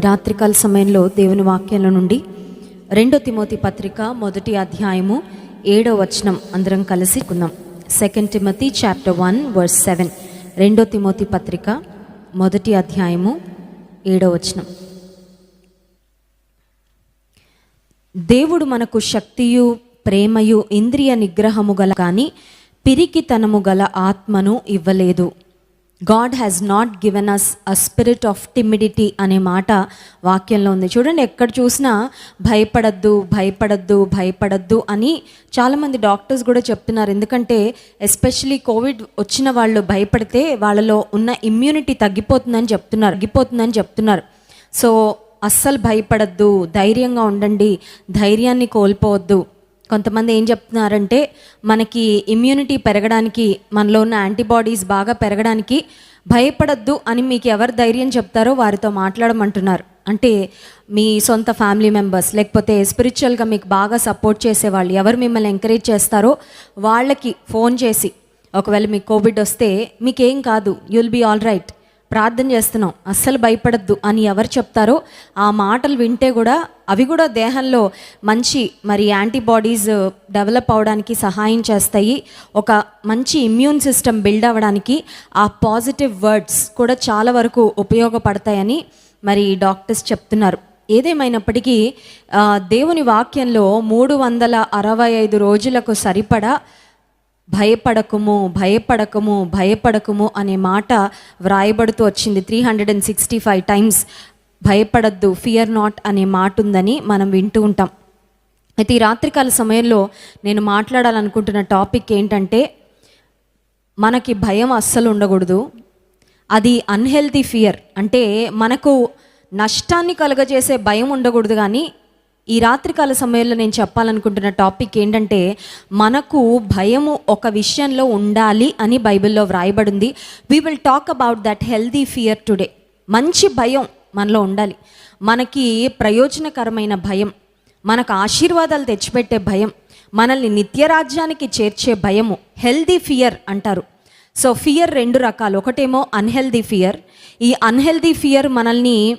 రాత్రికాల సమయంలో దేవుని వాక్యాల నుండి రెండో తిమోతి పత్రిక మొదటి అధ్యాయము ఏడో వచనం అందరం కలిసి కుందాం. Second Timothy chapter one verse seven రెండో తిమోతి పత్రిక మొదటి అధ్యాయము ఏడో వచనం. దేవుడు మనకు శక్తియు ప్రేమయు ఇంద్రియ నిగ్రహము గల కానీ పిరికితనము గల ఆత్మను ఇవ్వలేదు. God has not given us a spirit of timidity అనే మాట వాక్యంలో ఉంది. చూడండి ఎక్కడ చూసినా భయపడద్దు భయపడద్దు భయపడద్దు అని చాలామంది డాక్టర్స్ కూడా చెప్తున్నారు. ఎందుకంటే ఎస్పెషలీ కోవిడ్ వచ్చిన వాళ్ళు భయపడితే వాళ్ళలో ఉన్న ఇమ్యూనిటీ తగ్గిపోతుందని చెప్తున్నారు తగ్గిపోతుందని చెప్తున్నారు. సో అస్సలు భయపడద్దు ధైర్యంగా ఉండండి ధైర్యాన్ని కోల్పోవద్దు. కొంతమంది ఏం చెప్తున్నారంటే మనకి ఇమ్యూనిటీ పెరగడానికి మనలో ఉన్న యాంటీబాడీస్ బాగా పెరగడానికి భయపడద్దు అని మీకు ఎవరు ధైర్యం చెప్తారో వారితో మాట్లాడమంటున్నారు. అంటే మీ సొంత ఫ్యామిలీ మెంబర్స్ లేకపోతే స్పిరిచువల్గా మీకు బాగా సపోర్ట్ చేసేవాళ్ళు ఎవరు మిమ్మల్ని ఎంకరేజ్ చేస్తారో వాళ్ళకి ఫోన్ చేసి ఒకవేళ మీకు కోవిడ్ వస్తే మీకేం కాదు యుల్ బీ ఆల్ రైట్ ప్రార్థన చేస్తున్నాం. అస్సలు భయపడద్దు అని ఎవరు చెప్తారో ఆ మాటలు వింటే కూడా అవి కూడా దేహంలో మంచి మరి యాంటీబాడీస్ డెవలప్ అవడానికి సహాయం చేస్తాయి. ఒక మంచి ఇమ్యూన్ సిస్టమ్ బిల్డ్ అవ్వడానికి ఆ పాజిటివ్ వర్డ్స్ కూడా చాలా వరకు ఉపయోగపడతాయని మరి డాక్టర్స్ చెప్తున్నారు. ఏదేమైనప్పటికీ దేవుని వాక్యంలో మూడు వందల అరవై ఐదు రోజులకు సరిపడా భయపడకము భయపడకము భయపడకము అనే మాట వ్రాయబడుతూ వచ్చింది three hundred and sixty five times భయపడద్దు ఫియర్ నాట్ అనే మాట ఉందని మనం వింటూ ఉంటాం. అయితే ఈ రాత్రికాల సమయంలో నేను మాట్లాడాలనుకుంటున్న టాపిక్ ఏంటంటే మనకి భయం అస్సలు ఉండకూడదు. అది అన్హెల్తీ ఫియర్ అంటే మనకు నష్టాన్ని కలుగజేసే భయం ఉండకూడదు కానీ ఈ రాత్రికాల సమయంలో నేను చెప్పాలనుకుంటున్న టాపిక్ ఏంటంటే మనకు భయము ఒక విషయంలో ఉండాలి అని బైబిల్లో వ్రాయబడింది. We will talk about that healthy fear today మంచి భయం మనలో ఉండాలి. మనకి ప్రయోజనకరమైన భయం మనకు ఆశీర్వాదాలు తెచ్చిపెట్టే భయం మనల్ని నిత్యరాజ్యానికి చేర్చే భయము హెల్దీ ఫియర్ అంటారు. సో ఫియర్ రెండు రకాలు. ఒకటేమో అన్హెల్దీ ఫియర్ ఈ అన్హెల్దీ ఫియర్ మనల్ని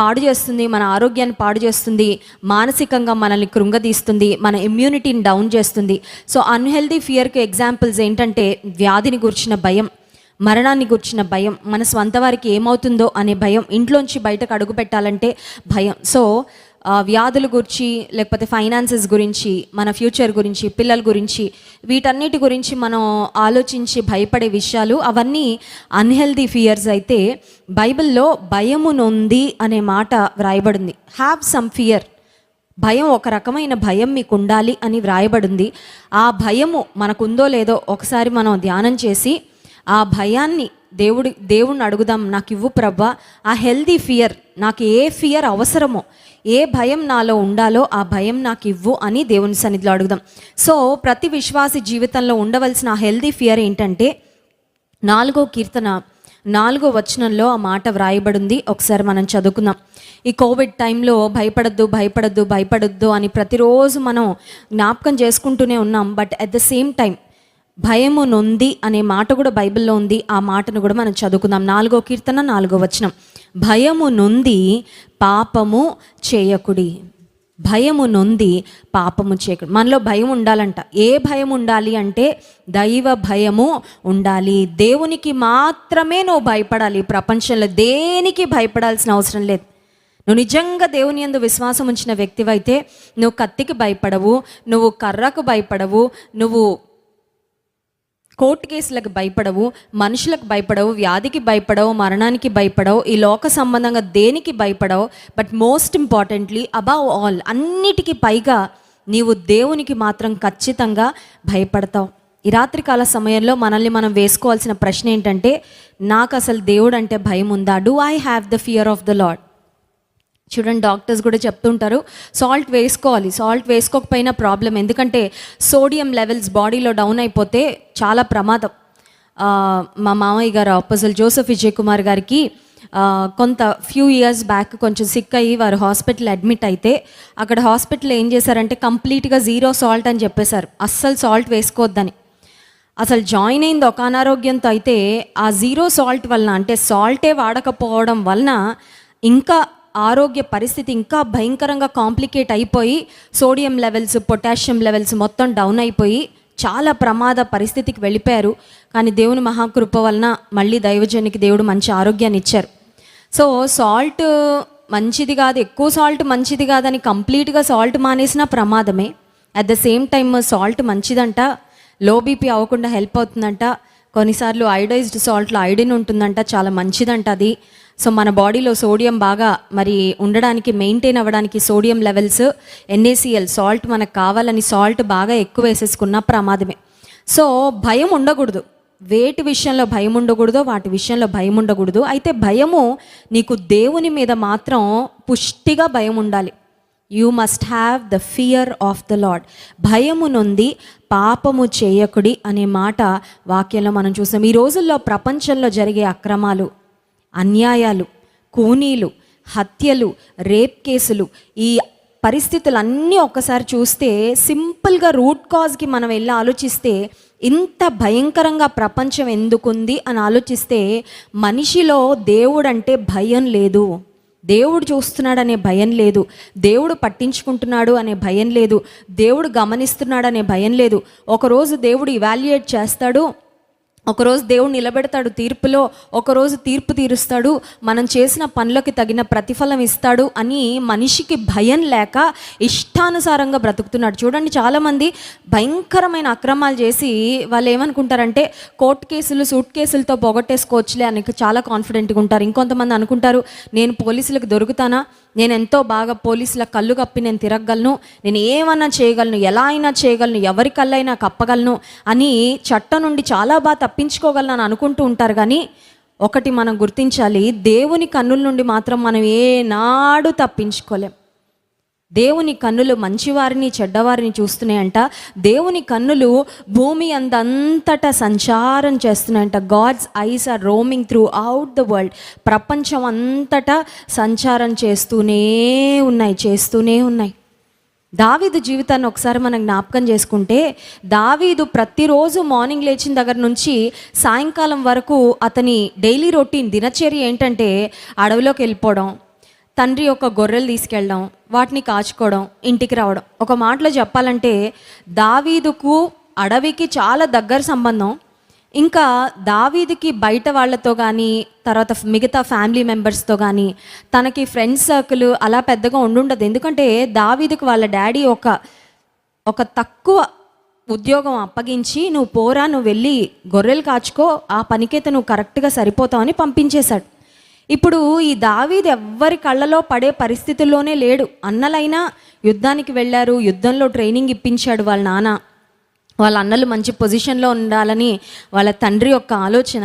పాడు చేస్తుంది మన ఆరోగ్యాన్ని పాడు చేస్తుంది మానసికంగా మనల్ని కృంగదీస్తుంది మన ఇమ్యూనిటీని డౌన్ చేస్తుంది. సో అన్హెల్దీ ఫియర్కి ఎగ్జాంపుల్స్ ఏంటంటే వ్యాధిని గురించిన భయం మరణాన్ని గుర్చిన భయం మన స్వంత వారికి ఏమవుతుందో అనే భయం ఇంట్లోంచి బయటకు అడుగు పెట్టాలంటే భయం. సో వ్యాధుల గురించి లేకపోతే ఫైనాన్సెస్ గురించి మన ఫ్యూచర్ గురించి పిల్లల గురించి వీటన్నిటి గురించి మనం ఆలోచించి భయపడే విషయాలు అవన్నీ అన్హెల్దీ ఫియర్స్ అయితే బైబిల్లో భయము నొంది అనే మాట వ్రాయబడింది. హ్యావ్ సమ్ ఫియర్ భయం ఒక రకమైన భయం మీకు ఉండాలి అని వ్రాయబడింది. ఆ భయము మనకుందో లేదో ఒకసారి మనం ధ్యానం చేసి ఆ భయాన్ని దేవుడి దేవుణ్ణి అడుగుదాం నాకు ఇవ్వు ప్రభా. ఆ హెల్దీ ఫియర్ నాకు ఏ ఫియర్ అవసరమో ఏ భయం నాలో ఉండాలో ఆ భయం నాకు ఇవ్వు అని దేవుని సన్నిధిలో అడుగుదాం. సో ప్రతి విశ్వాసి జీవితంలో ఉండవలసిన ఆ హెల్దీ ఫియర్ ఏంటంటే నాలుగో కీర్తన నాలుగో వచనంలో ఆ మాట వ్రాయబడింది. ఒకసారి మనం చదువుకుందాం. ఈ కోవిడ్ టైంలో భయపడద్దు భయపడద్దు భయపడద్దు అని ప్రతిరోజు మనం జ్ఞాపకం చేసుకుంటూనే ఉన్నాం. But at the same time భయము నొంది అనే మాట కూడా బైబిల్లో ఉంది. ఆ మాటను కూడా మనం చదువుకుందాం. నాలుగో కీర్తన నాలుగో వచనం. భయము నొంది పాపము చేయకుడి. భయము నొంది పాపము చేయకుడి. మనలో భయం ఉండాలంట. ఏ భయం ఉండాలి అంటే దైవ భయము ఉండాలి. దేవునికి మాత్రమే నువ్వు భయపడాలి. ప్రపంచంలో దేనికి భయపడాల్సిన అవసరం లేదు. నువ్వు నిజంగా దేవుని యందు విశ్వాసం ఉంచిన వ్యక్తివైతే నువ్వు కత్తికి భయపడవు నువ్వు కర్రకు భయపడవు నువ్వు కోర్టు కేసులకు భయపడవు మనుషులకు భయపడవు వ్యాధికి భయపడవు మరణానికి భయపడవు ఈ లోక సంబంధంగా దేనికి భయపడవు but most importantly above all అన్నిటికీ పైగా నీవు దేవునికి మాత్రం ఖచ్చితంగా భయపడతావు. ఈ రాత్రికాల సమయంలో మనల్ని మనం వేసుకోవాల్సిన ప్రశ్న ఏంటంటే నాకు అసలు దేవుడు అంటే భయం ఉందా do I have the fear of the lord చూడండి డాక్టర్స్ కూడా చెప్తుంటారు సాల్ట్ వేసుకోవాలి సాల్ట్ వేసుకోకపోయినా ప్రాబ్లం ఎందుకంటే సోడియం లెవెల్స్ బాడీలో డౌన్ అయిపోతే చాలా ప్రమాదం. మా మామయ్య గారు అప్పజల్ జోసఫ్ విజయ్ కుమార్ గారికి కొంత ఫ్యూ ఇయర్స్ బ్యాక్ కొంచెం సిక్ అయ్యి వారు హాస్పిటల్ అడ్మిట్ అయితే అక్కడ హాస్పిటల్ ఏం చేశారంటే కంప్లీట్గా జీరో సాల్ట్ అని చెప్పేశారు. అస్సలు సాల్ట్ వేసుకోవద్దని. అసలు జాయిన్ అయింది ఒక అనారోగ్యంతో అయితే ఆ జీరో సాల్ట్ వలన అంటే సాల్టే వాడకపోవడం వలన ఇంకా ఆరోగ్య పరిస్థితి ఇంకా భయంకరంగా కాంప్లికేట్ అయిపోయి సోడియం లెవెల్స్ పొటాషియం లెవెల్స్ మొత్తం డౌన్ అయిపోయి చాలా ప్రమాద పరిస్థితికి వెళ్ళిపోయారు. కానీ దేవుని మహాకృప వలన మళ్ళీ దైవజనికి దేవుడు మంచి ఆరోగ్యాన్ని ఇచ్చారు. సో సాల్ట్ మంచిది కాదు ఎక్కువ సాల్ట్ మంచిది కాదని కంప్లీట్గా సాల్ట్ మానేసిన ప్రమాదమే. At the same time salt మంచిదంట లో బీపీ అవ్వకుండా హెల్ప్ అవుతుందంట. కొన్నిసార్లు ఐడైజ్డ్ సాల్ట్లో ఐడిన్ ఉంటుందంట చాలా మంచిదంట అది. సో మన బాడీలో సోడియం బాగా మరి ఉండడానికి మెయింటైన్ అవ్వడానికి సోడియం లెవెల్స్ ఎన్ఏసిఎల్ సాల్ట్ మనకు కావాలని సాల్ట్ బాగా ఎక్కువ వేసేసుకున్న ప్రమాదమే. సో భయం ఉండకూడదు. వేటి విషయంలో భయం ఉండకూడదో వాటి విషయంలో భయం ఉండకూడదు. అయితే భయము నీకు దేవుని మీద మాత్రం పుష్టిగా భయం ఉండాలి. You must have the fear of the Lord భయము నొంది పాపము చేయకుడి అనే మాట వాక్యంలో మనం చూసాం. ఈ రోజుల్లో ప్రపంచంలో జరిగే అక్రమాలు అన్యాయాలు కూనీలు హత్యలు రేప్ కేసులు ఈ పరిస్థితులన్నీ ఒక్కసారి చూస్తే సింపుల్గా రూట్ కాజ్కి మనం వెళ్ళి ఆలోచిస్తే ఇంత భయంకరంగా ప్రపంచం ఎందుకుంది అని ఆలోచిస్తే మనిషిలో దేవుడంటే భయం లేదు. దేవుడు చూస్తున్నాడనే భయం లేదు. దేవుడు పట్టించుకుంటున్నాడు అనే భయం లేదు. దేవుడు గమనిస్తున్నాడు అనే భయం లేదు. ఒకరోజు దేవుడు ఇవాల్యుయేట్ చేస్తాడు. ఒకరోజు దేవుడు నిలబెడతాడు తీర్పులో ఒకరోజు తీర్పు తీరుస్తాడు మనం చేసిన పనులకి తగిన ప్రతిఫలం ఇస్తాడు అని మనిషికి భయం లేక ఇష్టానుసారంగా బ్రతుకుతున్నాడు. చూడండి చాలామంది భయంకరమైన అక్రమాలు చేసి వాళ్ళు ఏమనుకుంటారంటే కోర్టు కేసులు సూట్ కేసులతో పోగొట్టేసుకోవచ్చులే అని చాలా కాన్ఫిడెంట్గా ఉంటారు. ఇంకొంతమంది అనుకుంటారు నేను పోలీసులకు దొరుకుతానా? నేను ఎంతో బాగా పోలీసుల కళ్ళు కప్పి నేను తిరగగలను. నేను ఏమన్నా చేయగలను ఎలా అయినా చేయగలను ఎవరి కళ్ళైనా కప్పగలను అని చట్టం నుండి చాలా బాగా తప్పించుకోగలను అని అనుకుంటూ ఉంటారు కానీ ఒకటి మనం గుర్తించాలి దేవుని కన్నుల నుండి మాత్రం మనం ఏనాడు తప్పించుకోలేం. దేవుని కన్నులు మంచివారిని చెడ్డవారిని చూస్తున్నాయంట. దేవుని కన్నులు భూమి అందంతటా సంచారం చేస్తున్నాయంట. God's eyes are roaming throughout the world ప్రపంచం అంతటా సంచారం చేస్తూనే ఉన్నాయి చేస్తూనే ఉన్నాయి. దావీదు జీవితాన్ని ఒకసారి మనం జ్ఞాపకం చేసుకుంటే దావీదు ప్రతిరోజు మార్నింగ్ లేచిన దగ్గర నుంచి సాయంకాలం వరకు అతని డైలీ రొటీన్ దినచర్య ఏంటంటే అడవిలోకి వెళ్ళిపోవడం. తండ్రి యొక్క గొర్రెలు తీసుకెళ్ళడం వాటిని కాచుకోవడం ఇంటికి రావడం. ఒక మాటలో చెప్పాలంటే దావీదుకు అడవికి చాలా దగ్గర సంబంధం. ఇంకా దావీదికి బయట వాళ్ళతో కానీ తర్వాత మిగతా ఫ్యామిలీ మెంబర్స్తో కానీ తనకి ఫ్రెండ్స్ సర్కిల్ అలా పెద్దగా ఉండుండదు. ఎందుకంటే దావీదికి వాళ్ళ డాడీ ఒక ఒక తక్కువ ఉద్యోగం అప్పగించి నువ్వు పోరా నువ్వు వెళ్ళి గొర్రెలు కాచుకో ఆ పనికైతే నువ్వు కరెక్ట్గా సరిపోతావని పంపించేశాడు. ఇప్పుడు ఈ దావీద్ ఎవ్వరి కళ్ళలో పడే పరిస్థితుల్లోనే లేడు. అన్నలైనా యుద్ధానికి వెళ్ళారు యుద్ధంలో ట్రైనింగ్ ఇప్పించాడు వాళ్ళ నాన్న. వాళ్ళ అన్నలు మంచి పొజిషన్లో ఉండాలని వాళ్ళ తండ్రి యొక్క ఆలోచన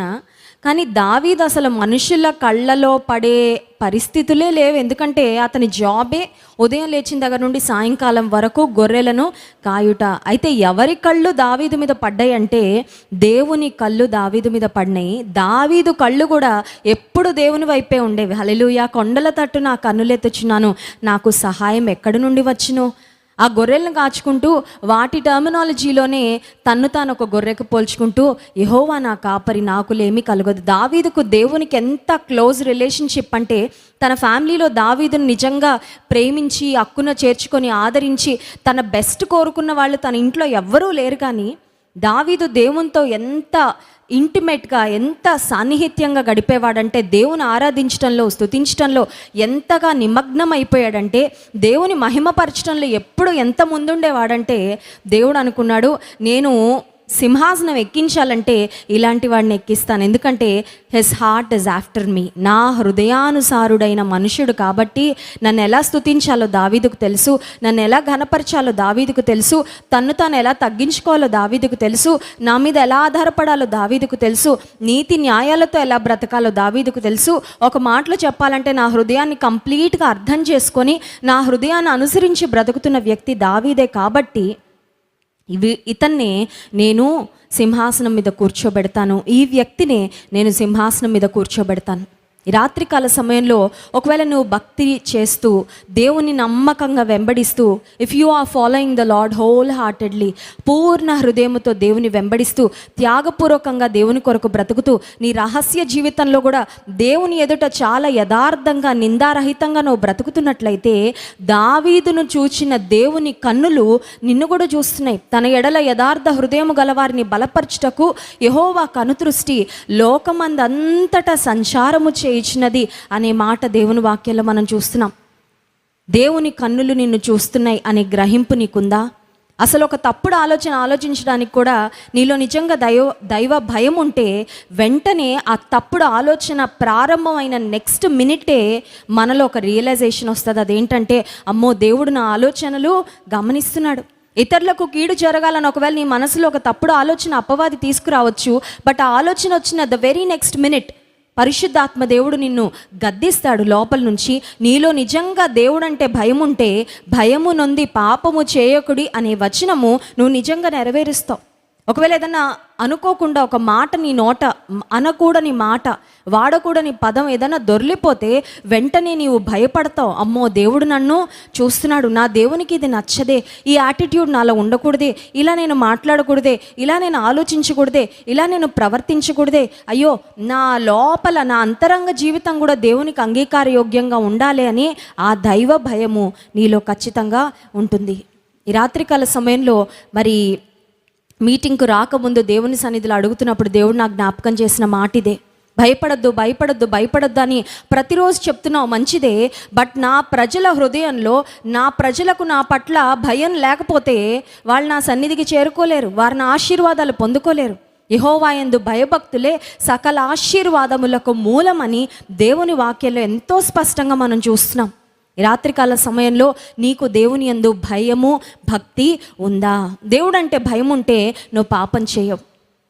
కానీ దావీద్ అసలు మనుషుల కళ్ళలో పడే పరిస్థితులే లేవు. ఎందుకంటే అతని జాబే ఉదయం లేచిన దగ్గర నుండి సాయంకాలం వరకు గొర్రెలను కాయుట. అయితే ఎవరి కళ్ళు దావీదు మీద పడ్డాయి అంటే దేవుని కళ్ళు దావీదు మీద పడినాయి. దావీదు కళ్ళు కూడా ఎప్పుడు దేవుని వైపే ఉండేవి. హలెలుయా కొండల తట్టు నా కన్నులెత్తుచున్నాను. నాకు సహాయం ఎక్కడి నుండి వచ్చును? ఆ గొర్రెలను కాచుకుంటూ వాటి టర్మినాలజీలోనే తన్ను తాను ఒక గొర్రెకు పోల్చుకుంటూ యహోవా నా కాపరి నాకులేమి కలగదు. దావీదుకు దేవునికి ఎంత క్లోజ్ రిలేషన్షిప్ అంటే తన ఫ్యామిలీలో దావీదును నిజంగా ప్రేమించి అక్కున చేర్చుకొని ఆదరించి తన బెస్ట్ కోరుకున్న వాళ్ళు తన ఇంట్లో ఎవ్వరూ లేరు కానీ దావీదు దేవునితో ఎంత ఇంటిమేట్గా ఎంత సాన్నిహిత్యంగా గడిపేవాడంటే దేవుని ఆరాధించడంలో స్థుతించడంలో ఎంతగా నిమగ్నం అయిపోయాడంటే దేవుని మహిమపరచడంలో ఎప్పుడు ఎంత ముందుండేవాడంటే దేవుడు అనుకున్నాడు నేను సింహాసనం ఎక్కించాలంటే ఇలాంటి వాడిని ఎక్కిస్తాను. ఎందుకంటే his heart is after me నా హృదయానుసారుడైన మనుషుడు కాబట్టి నన్ను ఎలా స్థుతించాలో దావీదుకు తెలుసు నన్ను ఎలా ఘనపరచాలో దావీదుకు తెలుసు తన్ను తాను ఎలా తగ్గించుకోవాలో దావీదుకు తెలుసు నా మీద ఎలా ఆధారపడాలో దావీదుకు తెలుసు నీతి న్యాయాలతో ఎలా బ్రతకాలో దావీదుకు తెలుసు. ఒక మాటలో చెప్పాలంటే నా హృదయాన్ని కంప్లీట్గా అర్థం చేసుకొని నా హృదయాన్ని అనుసరించి బ్రతుకుతున్న వ్యక్తి దావీదే కాబట్టి ఇవి ఇతన్ని నేను సింహాసనం మీద కూర్చోబెడతాను. ఈ వ్యక్తిని నేను సింహాసనం మీద కూర్చోబెడతాను. ఈ రాత్రికాల సమయంలో ఒకవేళ నువ్వు భక్తి చేస్తూ దేవుని నమ్మకంగా వెంబడిస్తూ if you are following the Lord wholeheartedly పూర్ణ హృదయముతో దేవుని వెంబడిస్తూ త్యాగపూర్వకంగా దేవుని కొరకు బ్రతుకుతూ నీ రహస్య జీవితంలో కూడా దేవుని ఎదుట చాలా యథార్థంగా నిందారహితంగా నువ్వు బ్రతుకుతున్నట్లయితే దావీదును చూచిన దేవుని కన్నులు నిన్ను కూడా చూస్తున్నాయి. తన ఎడల యథార్థ హృదయము గలవారిని బలపరచుటకు యహోవా కనుదృష్టి లోకమందంతటా సంచారము ఇచ్చినది అనే మాట దేవుని వాక్యంలో మనం చూస్తున్నాం. దేవుని కన్నులు నిన్ను చూస్తున్నాయి అనే గ్రహింపు నీకుందా? అసలు ఒక తప్పుడు ఆలోచన ఆలోచించడానికి కూడా నీలో నిజంగా దైవ దైవ భయం ఉంటే వెంటనే ఆ తప్పుడు ఆలోచన ప్రారంభమైన నెక్స్ట్ మినిటే మనలో ఒక రియలైజేషన్ వస్తుంది. అదేంటంటే అమ్మో దేవుడు నా ఆలోచనలు గమనిస్తున్నాడు. ఇతరులకు కీడు జరగాలని ఒకవేళ నీ మనసులో ఒక తప్పుడు ఆలోచన అపవాది తీసుకురావచ్చు బట్ ఆ ఆలోచన వచ్చిన ద వెరీ నెక్స్ట్ మినిట్ పరిశుద్ధాత్మ దేవుడు నిన్ను గద్దిస్తాడు లోపల నుంచి. నీలో నిజంగా దేవుడు అంటే భయం ఉంటే భయము నొంది పాపము చేయకుడి అనే వచనము నువ్వు నిజంగా నెరవేరుస్తావు. ఒకవేళ ఏదన్నా అనుకోకుండా ఒక మాట నీ నోట అనకూడని మాట వాడకూడని పదం ఏదైనా దొర్లిపోతే వెంటనే నీవు భయపడతావు. అమ్మో దేవుడు నన్ను చూస్తున్నాడు. నా దేవునికి ఇది నచ్చదే. ఈ యాటిట్యూడ్ నాలో ఉండకూడదే. ఇలా నేను మాట్లాడకూడదే. ఇలా నేను ఆలోచించకూడదే. ఇలా నేను ప్రవర్తించకూడదే. అయ్యో నా లోపల నా అంతరంగ జీవితం కూడా దేవునికి అంగీకారయోగ్యంగా ఉండాలి అని ఆ దైవ భయము నీలో ఖచ్చితంగా ఉంటుంది. ఈ రాత్రికాల సమయంలో మరి మీటింగ్కు రాకముందు దేవుని సన్నిధిలో అడుగుతున్నప్పుడు దేవుడు నాకు జ్ఞాపకం చేసిన మాట ఇదే భయపడద్దు భయపడద్దు భయపడద్దు అని ప్రతిరోజు చెప్తున్నావు మంచిదే. బట్ నా ప్రజల హృదయంలో నా ప్రజలకు నా పట్ల భయం లేకపోతే వాళ్ళు నా సన్నిధికి చేరుకోలేరు వారిని ఆశీర్వాదాలు పొందుకోలేరు. యహోవాయందు భయభక్తులే సకల ఆశీర్వాదములకు మూలమని దేవుని వాక్యంలో ఎంతో స్పష్టంగా మనం చూస్తున్నాం. రాత్రికాల సమయంలో నీకు దేవుని యందు భయము భక్తి ఉందా? దేవుడు అంటే భయం ఉంటే నువ్వు పాపం చేయవు.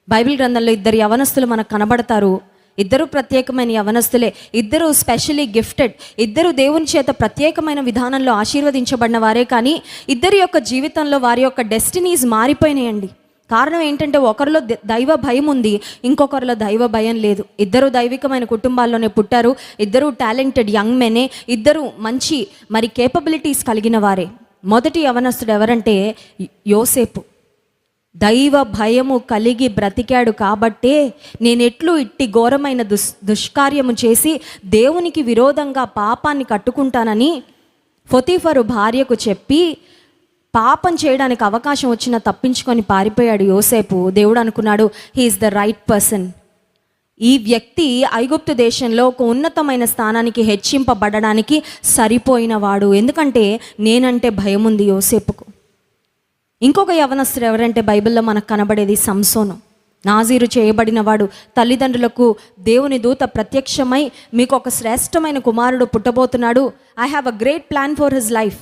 బైబిల్ గ్రంథంలో ఇద్దరు యవనస్తులు మనకు కనబడతారు. ఇద్దరు ప్రత్యేకమైన యవనస్తులే. ఇద్దరు స్పెషలీ గిఫ్టెడ్ ఇద్దరు దేవుని చేత ప్రత్యేకమైన విధానంలో ఆశీర్వదించబడిన వారే కానీ ఇద్దరి యొక్క జీవితంలో వారి యొక్క డెస్టినీస్ మారిపోయినాయండి. కారణం ఏంటంటే ఒకరిలో దైవ భయం ఉంది ఇంకొకరిలో దైవ భయం లేదు. ఇద్దరు దైవికమైన కుటుంబాల్లోనే పుట్టారు ఇద్దరు టాలెంటెడ్ యంగ్ మెనే ఇద్దరు మంచి మరి కేపబిలిటీస్ కలిగిన వారే. మొదటి యవనస్తుడు ఎవరంటే యోసేపు. దైవ భయము కలిగి బ్రతికాడు కాబట్టే నేనెట్లు ఇట్టి ఘోరమైన దుష్ దుష్కార్యము చేసి దేవునికి విరోధంగా పాపాన్ని కట్టుకుంటానని ఫొతీఫరు భార్యకు చెప్పి పాపం చేయడానికి అవకాశం వచ్చినా తప్పించుకొని పారిపోయాడు యోసేపు. దేవుడు అనుకున్నాడు హీఈస్ ద రైట్ పర్సన్ ఈ వ్యక్తి ఐగుప్తు దేశంలో ఒక ఉన్నతమైన స్థానానికి హెచ్చింపబడడానికి సరిపోయినవాడు ఎందుకంటే నేనంటే భయం ఉంది యోసేపుకు. ఇంకొక యవనస్తుడు ఎవరంటే బైబిల్లో మనకు కనబడేది సంసోను. నాజీరు చేయబడినవాడు తల్లిదండ్రులకు దేవుని దూత ప్రత్యక్షమై మీకు ఒక శ్రేష్టమైన కుమారుడు పుట్టబోతున్నాడు. I have a great plan for his life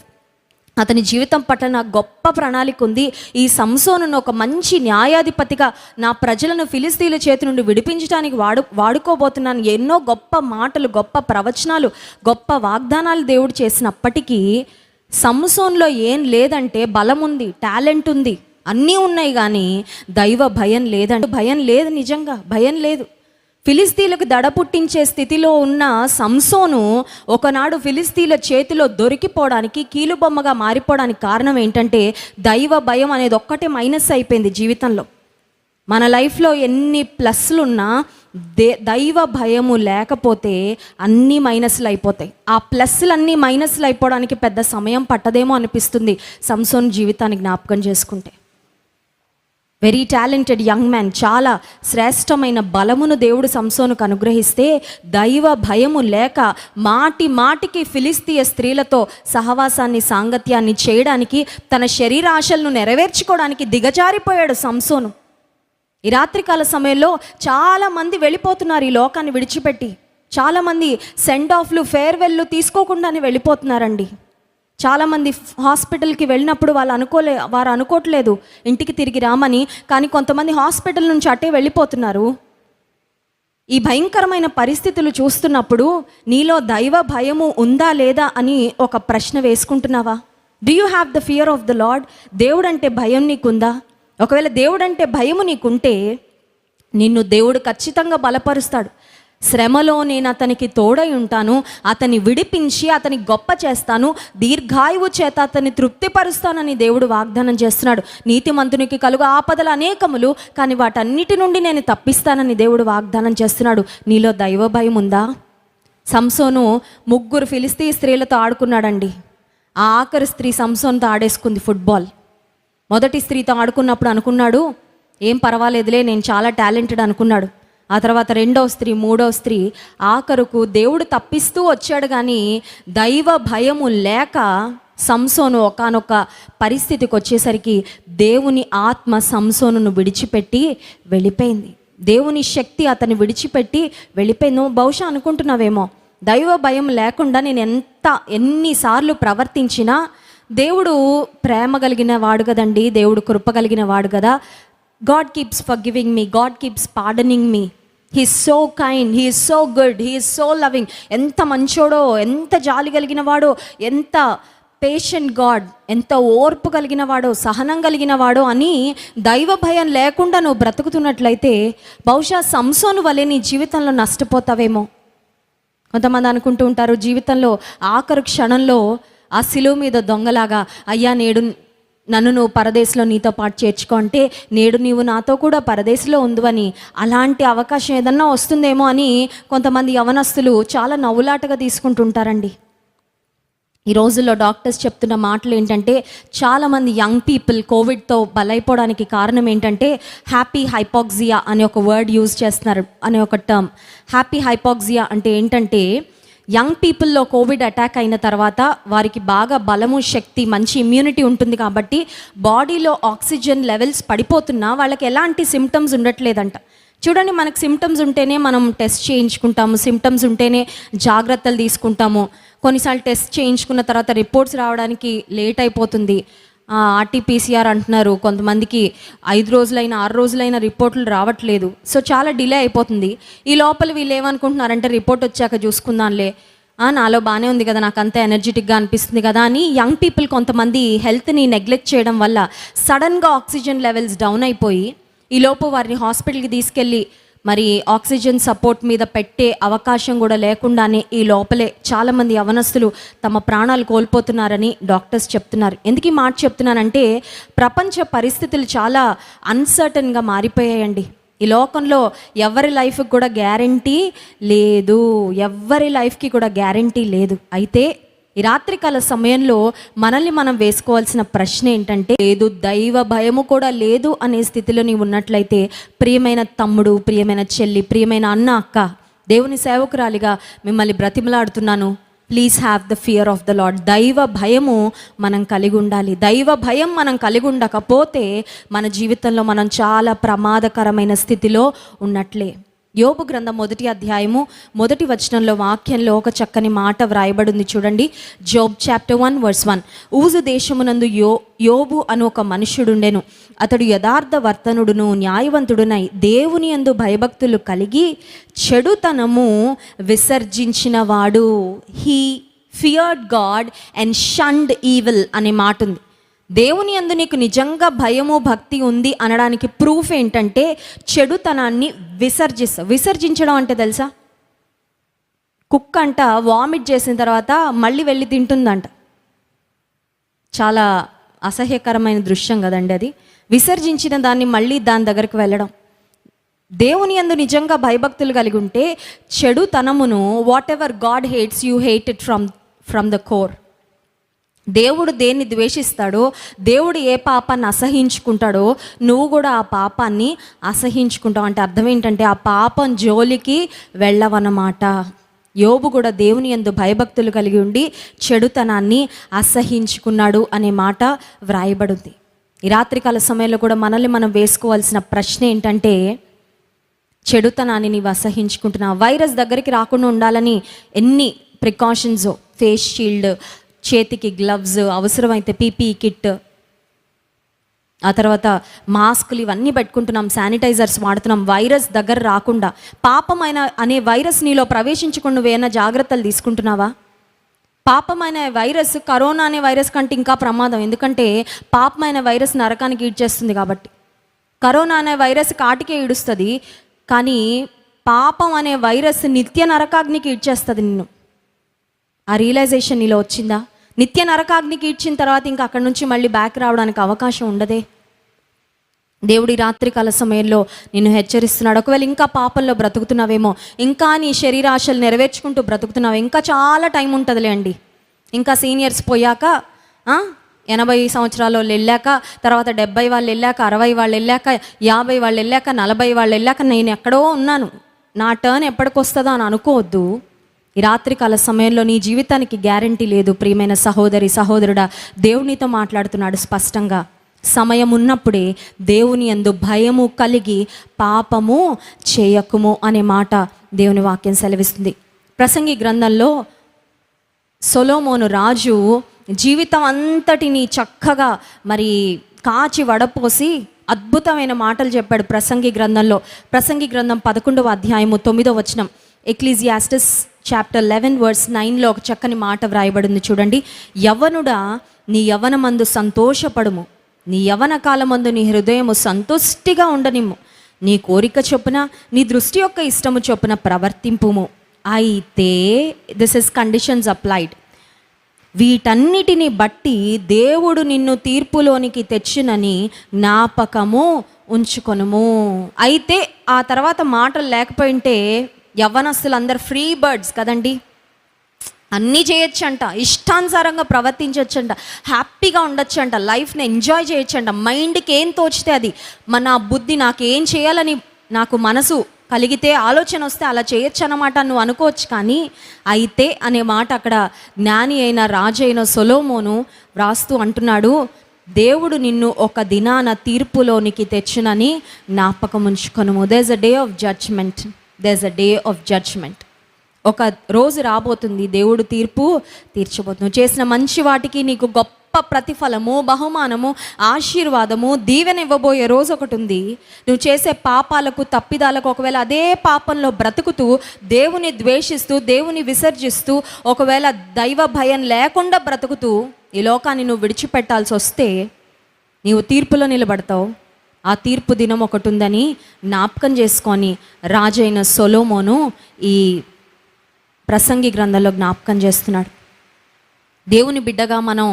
అతని జీవితం పట్ల నా గొప్ప ప్రణాళిక ఉంది. ఈ సంసోనును ఒక మంచి న్యాయాధిపతిగా నా ప్రజలను ఫిలిస్తీన్ల చేతి నుండి విడిపించడానికి వాడు వాడుకోబోతున్నాను. ఎన్నో గొప్ప మాటలు గొప్ప ప్రవచనాలు గొప్ప వాగ్దానాలు దేవుడు చేసినప్పటికీ సంసోన్లో ఏం లేదంటే బలం ఉంది టాలెంట్ ఉంది. అన్నీ ఉన్నాయి కానీ దైవ భయం లేదంటే భయం లేదు నిజంగా భయం లేదు. ఫిలిస్తీన్లకు దడ పుట్టించే స్థితిలో ఉన్న సంసోను ఒకనాడు ఫిలిస్తీన్ల చేతిలో దొరికిపోవడానికి కీలుబొమ్మగా మారిపోవడానికి కారణం ఏంటంటే దైవ భయం అనేది ఒక్కటే మైనస్ అయిపోయింది జీవితంలో. మన లైఫ్లో ఎన్ని ప్లస్లున్నా దే దైవ భయము లేకపోతే అన్నీ మైనస్లు అయిపోతాయి. ఆ ప్లస్లు అన్నీ మైనస్లు అయిపోవడానికి పెద్ద సమయం పట్టదేమో అనిపిస్తుంది సంసోన్ జీవితాన్ని జ్ఞాపకం చేసుకుంటే. వెరీ టాలెంటెడ్ యంగ్ మ్యాన్ చాలా శ్రేష్టమైన బలమును దేవుడు సంసోనుకు అనుగ్రహిస్తే దైవ భయము లేక మాటి మాటికి ఫిలిస్తీయ స్త్రీలతో సహవాసాన్ని సాంగత్యాన్ని చేయడానికి తన శరీరాశలను నెరవేర్చుకోవడానికి దిగజారిపోయాడు సంసోను. ఈ రాత్రికాల సమయంలో చాలామంది వెళ్ళిపోతున్నారు ఈ లోకాన్ని విడిచిపెట్టి. చాలామంది సెండ్ ఆఫ్లు ఫేర్వెల్లు తీసుకోకుండానే వెళ్ళిపోతున్నారండి. చాలామంది హాస్పిటల్కి వెళ్ళినప్పుడు వాళ్ళు అనుకోలే వారు అనుకోవట్లేదు ఇంటికి తిరిగి రామని. కానీ కొంతమంది హాస్పిటల్ నుంచి అట్టే వెళ్ళిపోతున్నారు. ఈ భయంకరమైన పరిస్థితులు చూస్తున్నప్పుడు నీలో దైవ భయము ఉందా లేదా అని ఒక ప్రశ్న వేసుకుంటున్నావా? Do you have the fear of the Lord దేవుడు అంటే భయం నీకుందా? ఒకవేళ దేవుడు అంటే భయము నీకుంటే నిన్ను దేవుడు ఖచ్చితంగా బలపరుస్తాడు. శ్రమలో నేను అతనికి తోడై ఉంటాను అతన్ని విడిపించి అతని గొప్ప చేస్తాను దీర్ఘాయువు చేత అతన్ని తృప్తిపరుస్తానని దేవుడు వాగ్దానం చేస్తున్నాడు. నీతిమంతునికి కలుగు ఆపదలు అనేకములు కానీ వాటన్నిటి నుండి నేను తప్పిస్తానని దేవుడు వాగ్దానం చేస్తున్నాడు. నీలో దైవ భయం ఉందా? సంసోను ముగ్గురు ఫిలిస్తీ స్త్రీలతో ఆడుకున్నాడండి. ఆ ఆఖరి స్త్రీ సంసోన్తో ఆడేసుకుంది ఫుట్బాల్. మొదటి స్త్రీతో ఆడుకున్నప్పుడు అనుకున్నాడు ఏం పర్వాలేదులే నేను చాలా టాలెంటెడ్ అనుకున్నాడు. ఆ తర్వాత రెండో స్త్రీ మూడో స్త్రీ ఆఖరుకు దేవుడు తప్పిస్తూ వచ్చాడు కానీ దైవ భయము లేక సంసోను ఒకానొక పరిస్థితికి వచ్చేసరికి దేవుని ఆత్మ సంసోనును విడిచిపెట్టి వెళ్ళిపోయింది. దేవుని శక్తి అతన్ని విడిచిపెట్టి వెళ్ళిపోయింది. బహుశా అనుకుంటున్నావేమో దైవ భయం లేకుండా నేను ఎంత ఎన్నిసార్లు ప్రవర్తించినా దేవుడు ప్రేమ కలిగిన వాడు కదండి దేవుడు కృప కలిగిన వాడు కదా. God keeps forgiving me God keeps pardoning me he so kind he so good he so loving ఎంత మంచోడో ఎంత జాలి కలిగిన వాడో ఎంత పేషెంట్ గాడ్ ఎంత ఓర్పు కలిగిన వాడో సహనం కలిగిన వాడో అని దైవ భయం లేకుండా నువ్వు బ్రతుకుతున్నట్లయితే బహుశా సంసోను వలె నీ జీవితంలో నష్టపోతావేమో. కొంతమంది అనుకుంటూ ఉంటారు జీవితంలో ఆఖరు క్షణంలో ఆ శిలువ మీద దొంగలాగా అయ్యా నేడు నన్ను నువ్వు పరదేశంలో నీతో పాటు చేర్చుకుంటే నేడు నీవు నాతో కూడా పరదేశంలో ఉందని అలాంటి అవకాశం ఏదన్నా వస్తుందేమో అని కొంతమంది యవనస్తులు చాలా నవ్వులాటగా తీసుకుంటుంటారండి. ఈ రోజుల్లో డాక్టర్స్ చెప్తున్న మాటలు ఏంటంటే చాలామంది యంగ్ పీపుల్ కోవిడ్తో బలైపోవడానికి కారణం ఏంటంటే హ్యాపీ హైపాక్సియా అనే ఒక వర్డ్ యూజ్ చేస్తున్నారు అనే ఒక టర్మ్. హ్యాపీ హైపాక్సియా అంటే ఏంటంటే యంగ్ పీపుల్లో కోవిడ్ అటాక్ అయిన తర్వాత వారికి బాగా బలము శక్తి మంచి ఇమ్యూనిటీ ఉంటుంది కాబట్టి బాడీలో ఆక్సిజన్ లెవెల్స్ పడిపోతున్నా వాళ్ళకి ఎలాంటి సిమ్టమ్స్ ఉండట్లేదంట. చూడండి మనకు సిమ్టమ్స్ ఉంటేనే మనం టెస్ట్ చేయించుకుంటాము సిమ్టమ్స్ ఉంటేనే జాగ్రత్తలు తీసుకుంటాము. కొన్నిసార్లు టెస్ట్ చేయించుకున్న తర్వాత రిపోర్ట్స్ రావడానికి లేట్ అయిపోతుంది. ఆర్టీపీసీఆర్ అంటున్నారు. కొంతమందికి ఐదు రోజులైనా ఆరు రోజులైనా రిపోర్ట్లు రావట్లేదు. సో చాలా డిలే అయిపోతుంది. ఈ లోపల వీళ్ళు ఏమనుకుంటున్నారంటే రిపోర్ట్ వచ్చాక చూసుకుందాంలే. నాలో బాగానే ఉంది కదా నాకు అంత ఎనర్జెటిక్గా అనిపిస్తుంది కదా అని యంగ్ పీపుల్ కొంతమంది హెల్త్ని నెగ్లెక్ట్ చేయడం వల్ల సడన్గా ఆక్సిజన్ లెవెల్స్ డౌన్ అయిపోయి ఈలోపు వారిని హాస్పిటల్కి తీసుకెళ్ళి మరి ఆక్సిజన్ సపోర్ట్ మీద పెట్టే అవకాశం కూడా లేకుండానే ఈ లోపలే చాలామంది అవనస్తులు తమ ప్రాణాలు కోల్పోతున్నారని డాక్టర్స్ చెప్తున్నారు. ఎందుకు ఈ మాట చెప్తున్నానంటే ప్రపంచ పరిస్థితులు చాలా అన్సర్టన్గా మారిపోయాయండి. ఈ లోకంలో ఎవరి లైఫ్కి కూడా గ్యారంటీ లేదు. ఎవరి లైఫ్కి కూడా గ్యారంటీ లేదు. అయితే ఈ రాత్రికాల సమయంలో మనల్ని మనం వేసుకోవాల్సిన ప్రశ్న ఏంటంటే లేదు దైవ భయము కూడా లేదు అనే స్థితిలో నీవు ఉన్నట్లయితే ప్రియమైన తమ్ముడు ప్రియమైన చెల్లి ప్రియమైన అన్న అక్క దేవుని సేవకురాలిగా మిమ్మల్ని బ్రతిమలాడుతున్నాను. Please have the fear of the Lord దైవ భయము మనం కలిగి ఉండాలి. దైవ భయం మనం కలిగి ఉండకపోతే మన జీవితంలో మనం చాలా ప్రమాదకరమైన స్థితిలో ఉన్నట్లే. యోబు గ్రంథం మొదటి అధ్యాయము మొదటి వచనంలో వాక్యంలో ఒక చక్కని మాట వ్రాయబడింది చూడండి. Job chapter one verse one. Uz దేశమునందు యో యోబు అను ఒక మనుష్యుడుండెను. అతడు యథార్థ వర్తనుడును న్యాయవంతుడునై దేవుని యందు భయభక్తులు కలిగి చెడుతనము విసర్జించినవాడు. He feared God and shunned evil అనే మాట ఉంది దేవుని అందు నీకు నిజంగా భయము భక్తి ఉంది అనడానికి ప్రూఫ్ ఏంటంటే చెడుతనాన్ని విసర్జిస్ విసర్జించడం అంటే తెలుసా? కుక్క అంట వామిట్ చేసిన తర్వాత మళ్ళీ వెళ్ళి తింటుందంట. చాలా అసహ్యకరమైన దృశ్యం కదండి అది. విసర్జించిన దాన్ని మళ్ళీ దాని దగ్గరికి వెళ్ళడం. దేవుని యందు నిజంగా భయభక్తులు కలిగి ఉంటే చెడుతనమును whatever God hates you hate it from from the core దేవుడు దేన్ని ద్వేషిస్తాడో దేవుడు ఏ పాపాన్ని అసహించుకుంటాడో నువ్వు కూడా ఆ పాపాన్ని అసహించుకుంటావు. అంటే అర్థం ఏంటంటే ఆ పాపం జోలికి వెళ్ళవన్నమాట. యోబు కూడా దేవుని ఎందు భయభక్తులు కలిగి ఉండి చెడుతనాన్ని అసహించుకున్నాడు అనే మాట వ్రాయబడింది. ఈ రాత్రికాల సమయంలో కూడా మనల్ని మనం వేసుకోవాల్సిన ప్రశ్న ఏంటంటే చెడుతనాన్ని నీవు అసహించుకుంటున్నావు? వైరస్ దగ్గరికి రాకుండా ఉండాలని ఎన్ని ప్రికాషన్స్ ఫేస్ షీల్డ్ చేతికి గ్లవ్స్ అవసరమైతే పీపీ కిట్ ఆ తర్వాత మాస్కులు ఇవన్నీ పెట్టుకుంటున్నాం శానిటైజర్స్ వాడుతున్నాం వైరస్ దగ్గర రాకుండా. పాపమైన అనే వైరస్ నీలో ప్రవేశించకుండా నువ్వేమైనా జాగ్రత్తలు తీసుకుంటున్నావా? పాపమైన వైరస్ కరోనా అనే వైరస్ కంటే ఇంకా ప్రమాదం ఎందుకంటే పాపమైన వైరస్ నరకానికి ఈడ్చేస్తుంది కాబట్టి. కరోనా అనే వైరస్ కాటికే ఈడుస్తుంది కానీ పాపం అనే వైరస్ నిత్య నరకాగ్నికి ఈడ్చేస్తుంది నిన్ను. ఆ రియలైజేషన్ నీలో వచ్చిందా? నిత్య నరకాగ్నికి ఇచ్చిన తర్వాత ఇంకా అక్కడి నుంచి మళ్ళీ బ్యాక్ రావడానికి అవకాశం ఉండదే. దేవుడి రాత్రికాల సమయంలో నిన్ను హెచ్చరిస్తున్నాడు. ఒకవేళ ఇంకా పాపంలో బ్రతుకుతున్నావేమో ఇంకా నీ శరీరాశలు నెరవేర్చుకుంటూ బ్రతుకుతున్నావు ఇంకా చాలా టైం ఉంటుందిలే అండి. ఇంకా సీనియర్స్ పోయాక ఎనభై సంవత్సరాల వాళ్ళు వెళ్ళాక తర్వాత డెబ్బై వాళ్ళు వెళ్ళాక అరవై వాళ్ళు వెళ్ళాక యాభై వాళ్ళు వెళ్ళాక నలభై వాళ్ళు వెళ్ళాక నేను ఎక్కడో ఉన్నాను. నా టర్న్ ఎప్పటికి వస్తుందో అని అనుకోవద్దు. ఈ రాత్రికాల సమయంలో నీ జీవితానికి గ్యారంటీ లేదు ప్రియమైన సహోదరి సహోదరుడా. దేవునితో మాట్లాడుతున్నాడు స్పష్టంగా. సమయం ఉన్నప్పుడే దేవుని యందు భయము కలిగి పాపము చేయకుము అనే మాట దేవుని వాక్యం సెలవిస్తుంది. ప్రసంగి గ్రంథంలో సొలోమోను రాజు జీవితం అంతటిని చక్కగా మరి కాచి వడపోసి అద్భుతమైన మాటలు చెప్పాడు ప్రసంగి గ్రంథంలో. ప్రసంగి గ్రంథం పదకొండవ అధ్యాయము తొమ్మిదో వచనం. ఎక్లీజియాస్టిస్ చాప్టర్ లెవెన్ వర్స్ నైన్లో ఒక చక్కని మాట వ్రాయబడింది చూడండి. యవనుడా నీ యవనమందు సంతోషపడుము. నీ యవన కాలమందు నీ హృదయము సంతుష్టిగా ఉండనిమ్ము. నీ కోరిక చొప్పున నీ దృష్టి యొక్క ఇష్టము చొప్పున ప్రవర్తింపుము. అయితే దిస్ ఇస్ కండిషన్స్ అప్లైడ్ వీటన్నిటిని బట్టి దేవుడు నిన్ను తీర్పులోనికి తెచ్చునని జ్ఞాపకము ఉంచుకొనుము. అయితే ఆ తర్వాత మాటలు లేకపోయింటే యవ్వనస్తులు అందరు ఫ్రీ బర్డ్స్ కదండి. అన్నీ చేయొచ్చంట ఇష్టానుసారంగా ప్రవర్తించవచ్చంట హ్యాపీగా ఉండొచ్చంట లైఫ్ని ఎంజాయ్ చేయొచ్చంట. మైండ్కి ఏం తోచితే అది మన బుద్ధి నాకేం చేయాలని నాకు మనసు కలిగితే ఆలోచన వస్తే అలా చేయొచ్చు అన్నమాట నువ్వు అనుకోవచ్చు కానీ అయితే అనే మాట అక్కడ జ్ఞాని అయిన రాజు అయిన సొలోమోను వ్రాస్తూ అంటున్నాడు దేవుడు నిన్ను ఒక దినాన తీర్పులోనికి తెచ్చునని జ్ఞాపకం ఉంచుకొను does a day of judgment does a day of judgment ఒక రోజు రాబోతుంది దేవుడు తీర్పు తీర్చబోతుంది. నువ్వు చేసిన మంచి వాటికి నీకు గొప్ప ప్రతిఫలము బహుమానము ఆశీర్వాదము దీవెన ఇవ్వబోయే రోజు ఒకటి ఉంది. నువ్వు చేసే పాపాలకు తప్పిదాలకు ఒకవేళ అదే పాపంలో బ్రతుకుతూ దేవుని ద్వేషిస్తూ దేవుని విసర్జిస్తూ ఒకవేళ దైవ భయం లేకుండా బ్రతుకుతూ ఈ లోకాన్ని నువ్వు విడిచిపెట్టాల్సి వస్తే నీవు తీర్పులో నిలబడతావు. ఆ తీర్పు దినం ఒకటి ఉందని జ్ఞాపకం చేసుకొని రాజైన సొలోమోను ఈ ప్రసంగి గ్రంథంలో జ్ఞాపకం చేస్తున్నాడు. దేవుని బిడ్డగా మనం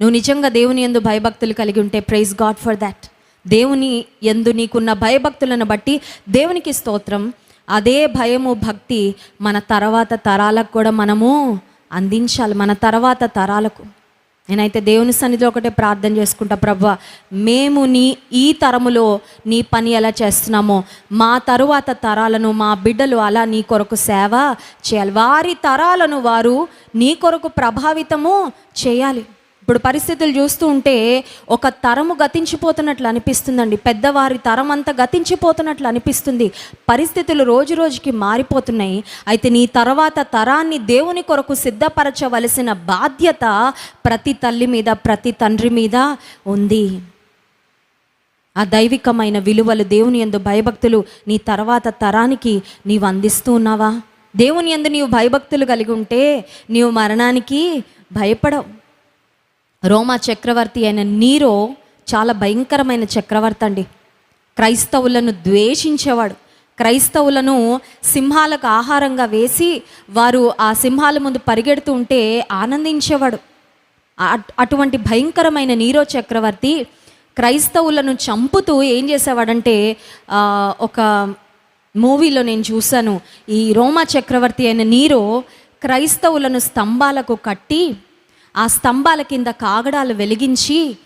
నువ్వు నిజంగా దేవుని ఎందు భయభక్తులు కలిగి ఉంటే ప్రైజ్ గాడ్ ఫర్ దాట్ దేవుని ఎందు నీకున్న భయభక్తులను బట్టి దేవునికి స్తోత్రం. అదే భయము భక్తి మన తర్వాత తరాలకు కూడా మనము అందించాలి మన తర్వాత తరాలకు. నేనైతే దేవుని సన్నిధిలో ఒకటే ప్రార్థన చేసుకుంటా ప్రభా మేము నీ ఈ తరములో నీ పని ఎలా చేస్తున్నామో మా తరువాత తరాలను మా బిడ్డలు అలా నీ కొరకు సేవ చేయాలి. వారి తరాలను వారు నీ కొరకు ప్రభావితము చేయాలి. ఇప్పుడు పరిస్థితులు చూస్తూ ఉంటే ఒక తరము గతించిపోతున్నట్లు అనిపిస్తుందండి. పెద్దవారి తరం అంతా గతించిపోతున్నట్లు అనిపిస్తుంది. పరిస్థితులు రోజు రోజుకి మారిపోతున్నాయి. అయితే నీ తర్వాత తరాన్ని దేవుని కొరకు సిద్ధపరచవలసిన బాధ్యత ప్రతి తల్లి మీద ప్రతి తండ్రి మీద ఉంది. ఆ దైవికమైన విలువలు దేవుని ఎందు భయభక్తులు నీ తర్వాత తరానికి నీవు అందిస్తూ ఉన్నావా? దేవుని ఎందు నీవు భయభక్తులు కలిగి ఉంటే నీవు మరణానికి భయపడవు. రోమా చక్రవర్తి అయిన నీరో చాలా భయంకరమైన చక్రవర్తి అండి. క్రైస్తవులను ద్వేషించేవాడు. క్రైస్తవులను సింహాలకు ఆహారంగా వేసి వారు ఆ సింహాల ముందు పరిగెడుతూ ఉంటే ఆనందించేవాడు. అట్- అటువంటి భయంకరమైన నీరో చక్రవర్తి క్రైస్తవులను చంపుతూ ఏం చేసేవాడంటే ఒక మూవీలో నేను చూశాను. ఈ రోమా చక్రవర్తి అయిన నీరో క్రైస్తవులను స్తంభాలకు కట్టి ఆ స్తంభాల కింద కాగడాలు వెలిగించి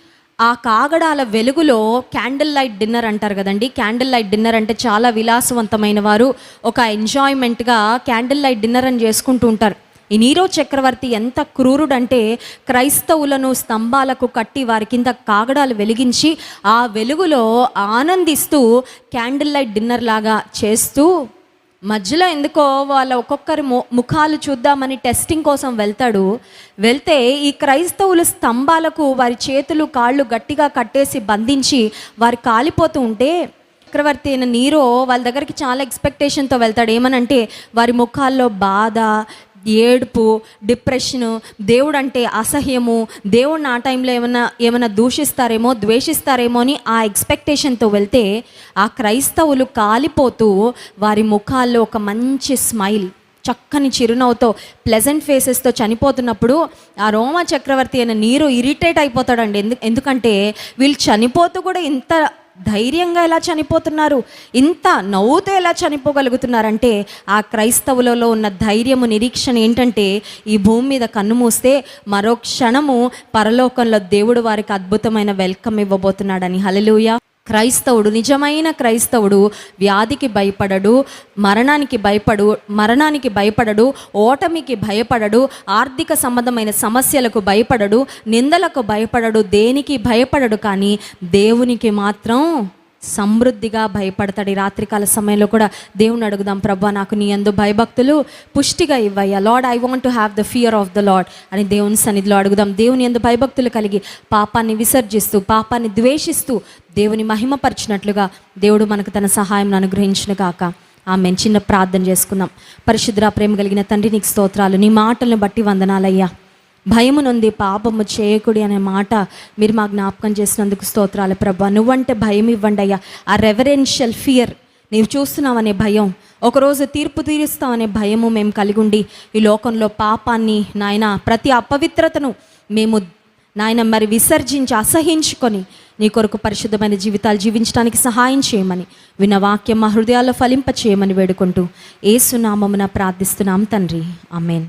ఆ కాగడాల వెలుగులో క్యాండిల్ లైట్ డిన్నర్ అంటారు కదండి. క్యాండిల్ లైట్ డిన్నర్ అంటే చాలా విలాసవంతమైన వారు. ఒక ఎంజాయ్మెంట్గా క్యాండిల్ లైట్ డిన్నర్ అని చేసుకుంటూ ఉంటారు. ఈ నీరో చక్రవర్తి ఎంత క్రూరుడంటే క్రైస్తవులను స్తంభాలకు కట్టి వారి కింద కాగడాలు వెలిగించి ఆ వెలుగులో ఆనందిస్తూ క్యాండిల్ లైట్ డిన్నర్ లాగా చేస్తూ మధ్యలో ఎందుకో వాళ్ళ ఒక్కొక్కరి ము ముఖాలు చూద్దామని టెస్టింగ్ కోసం వెళ్తాడు. వెళ్తే ఈ క్రైస్తవులు స్తంభాలకు వారి చేతులు కాళ్ళు గట్టిగా కట్టేసి బంధించి వారు కాలిపోతూ ఉంటే చక్రవర్తి అయిన నీరో వాళ్ళ దగ్గరికి చాలా ఎక్స్పెక్టేషన్తో వెళ్తాడు. ఏమనంటే వారి ముఖాల్లో బాధ ఏడుపు డిప్రెషను దేవుడు అంటే అసహ్యము దేవుడిని ఆ టైంలో ఏమైనా ఏమైనా దూషిస్తారేమో ద్వేషిస్తారేమో అని ఆ ఎక్స్పెక్టేషన్తో వెళ్తే ఆ క్రైస్తవులు కాలిపోతూ వారి ముఖాల్లో ఒక మంచి స్మైల్ చక్కని చిరునవ్వుతో ప్లెజెంట్ ఫేసెస్తో చనిపోతున్నప్పుడు ఆ రోమా చక్రవర్తి అయిన నీరు ఇరిటేట్ అయిపోతాడండి. ఎందుకంటే వీళ్ళు చనిపోతూ కూడా ఇంత ధైర్యంగా ఎలా చనిపోతున్నారు? ఇంత నవ్వుతో ఎలా చనిపోగలుగుతున్నారంటే ఆ క్రైస్తవులలో ఉన్న ధైర్యము నిరీక్షణ ఏంటంటే ఈ భూమి మీద కన్ను మూస్తే మరో క్షణము పరలోకంలో దేవుడు వారికి అద్భుతమైన వెల్కమ్ ఇవ్వబోతున్నాడని. హలలుయ క్రైస్తవుడు నిజమైన క్రైస్తవుడు వ్యాధికి భయపడడు మరణానికి భయపడు మరణానికి భయపడడు ఓటమికి భయపడడు ఆర్థిక సంబంధమైన సమస్యలకు భయపడడు నిందలకు భయపడడు దేనికి భయపడడు కానీ దేవునికి మాత్రం సమృద్ధిగా భయపడతాడు. ఈ రాత్రికాల సమయంలో కూడా దేవుని అడుగుదాం ప్రభా నాకు నీ అందు భయభక్తులు పుష్టిగా ఇవ్వయ్యా. Lord I want to have the fear of the Lord అని దేవుని సన్నిధిలో అడుగుదాం. దేవుని ఎందు భయభక్తులు కలిగి పాపాన్ని విసర్జిస్తూ పాపాన్ని ద్వేషిస్తూ దేవుని మహిమపరిచినట్లుగా దేవుడు మనకు తన సహాయం అనుగ్రహించిన కాక ఆమె చిన్న ప్రార్థన చేసుకుందాం. పరిశుద్ర ప్రేమ కలిగిన తండ్రి నీకు స్తోత్రాలు. నీ మాటలను బట్టి వందనాలయ్యా. భయము నొంది పాపము చేయకుడి అనే మాట మీరు మా జ్ఞాపకం చేసినందుకు స్తోత్రాలు. ప్రభా నువ్వంటే భయం ఇవ్వండి అయ్యా. ఆ రెవరెన్షియల్ ఫియర్ నీవు చూస్తున్నావనే భయం. ఒకరోజు తీర్పు తీరుస్తామనే భయము మేము కలిగి ఉండి ఈ లోకంలో పాపాన్ని నాయన ప్రతి అపవిత్రతను మేము నాయన మరి విసర్జించి అసహించుకొని నీ కొరకు పరిశుద్ధమైన జీవితాలు జీవించడానికి సహాయం చేయమని విన్న వాక్యం మా హృదయాల్లో ఫలింప చేయమని వేడుకుంటూ ఏసునామమున ప్రార్థిస్తున్నాం తండ్రి. అమేన్